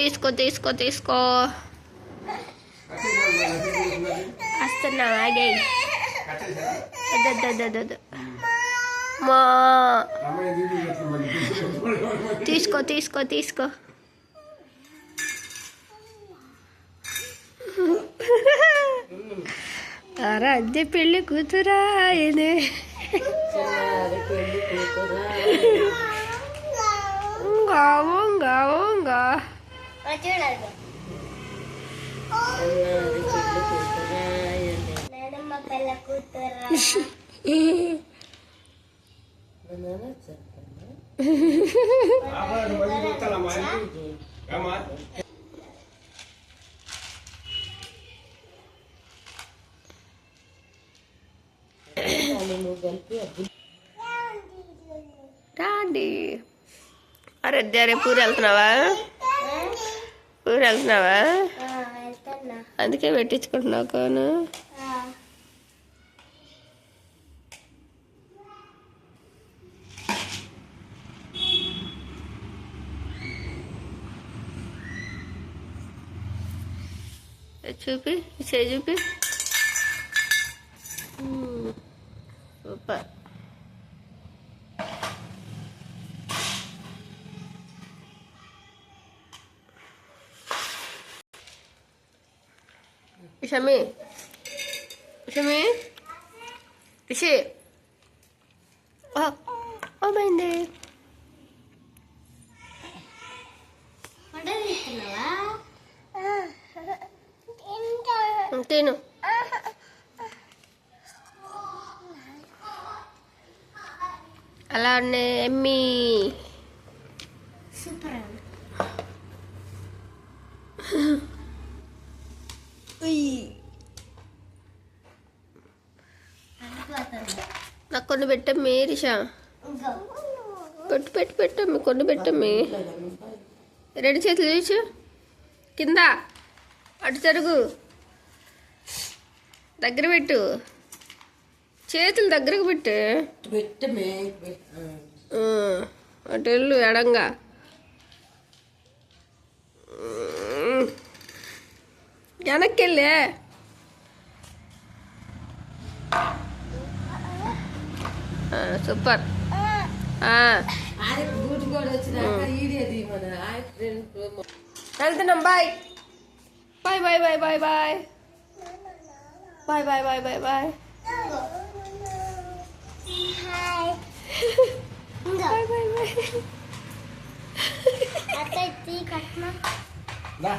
disco disco disco. Astana lagi ada ada ada ada ma. Disco disco disco. Ara de pelle పిల్ల కూతురా రాండి అరే అరే పూరి వెళ్తున్నావా ఊరు వెళ్తున్నావా? అందుకే పెట్టించుకుంటున్నావు కోను. చూపి చే చూపి. సూపర్. షమి షమి రిషి ఏమైంది వంట తిను అలానే ఎమ్మీ సూపర్ అనుకోతుంది నాకు కొన్ని పెట్టమ్మి రిషా. పెట్టు పెట్టు పెట్టమ్మి కొన్ని పెట్టమ్మి. రెండు చేతులు తీసు. కింద అటు జరుగు. దగ్గర పెట్టు. చేతులు దగ్గరకు పెట్టు. అటు వెళ్ళు ఎడంగా. వెనక్కి వెళ్ళే. ఫ్రెండ్ వెళ్తున్నాం bye bye bye bye bye bye bye bye bye bye bye hi ఇంకో బాయ్ బాయ్ బాయ్ అత్త తీ కట్న దా